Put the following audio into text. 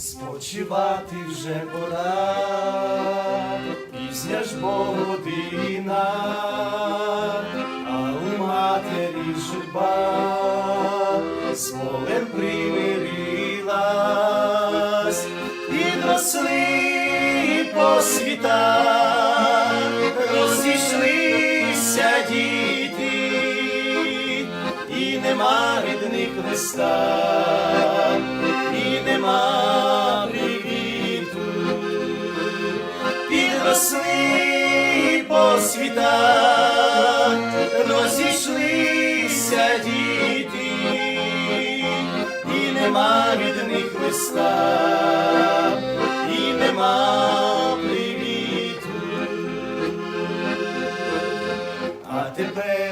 Спочивати вже пора, пізня ж бо година, а у матері журба з болем примирилась, підросли по світах, розійшлися діти, і нема від них листа, підросли по розійшлися діти, і нема від них листа, і нема привіту. А тепер